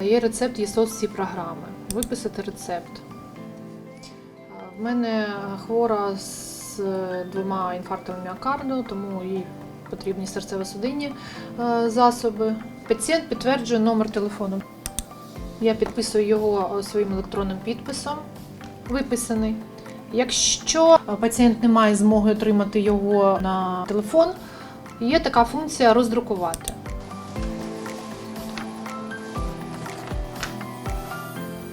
Є рецепт, є соцці програми. Виписати рецепт. В мене хвора з двома інфарктами міокарду, тому їй потрібні серцево-судинні е, засоби. Пацієнт підтверджує номер телефону. Я підписую його е, своїм електронним підписом, виписаний. Якщо пацієнт не має змоги отримати його на телефон, є така функція роздрукувати.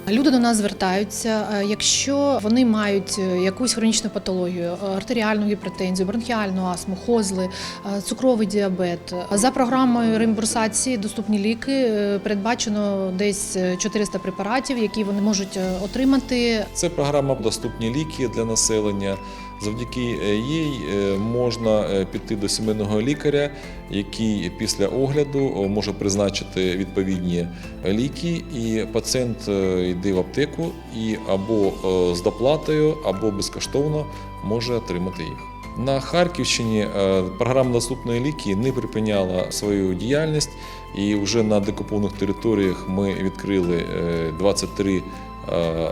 Люди до нас звертаються, е, якщо вони мають е, якусь хронічну патологію, е, артеріальну гіпертензію, бронхіальну астму, хозли, цукровий діабет. За програмою реімбурсації доступні ліки передбачено десь е, 400 препаратів, які вони можуть отримати Це програма Доступні ліки для населення. Завдяки е, їй е, можна е, піти до сімейного лікаря, який після огляду може призначити відповідні ліки, і пацієнт йде в аптеку і або з доплатою, або безкоштовно може отримати їх. На Харківщині програма Доступні ліки не припиняла свою діяльність, і вже на декупованих територіях ми відкрили е, 23 е,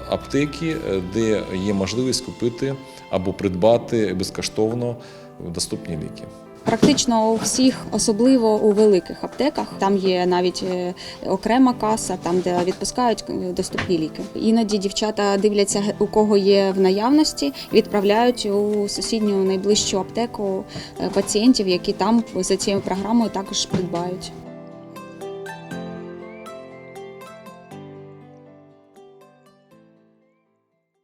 аптеки, е, де є можливість купити або придбати безкоштовно доступні ліки. Практично у всіх, особливо у великих аптеках, там є навіть е, окрема каса, там де відпускають е, доступні ліки. Іноді дівчата дивляться, у кого є в наявності, відправляють у сусідню найближчу аптеку е, пацієнтів, які там за цією програмою також придбають.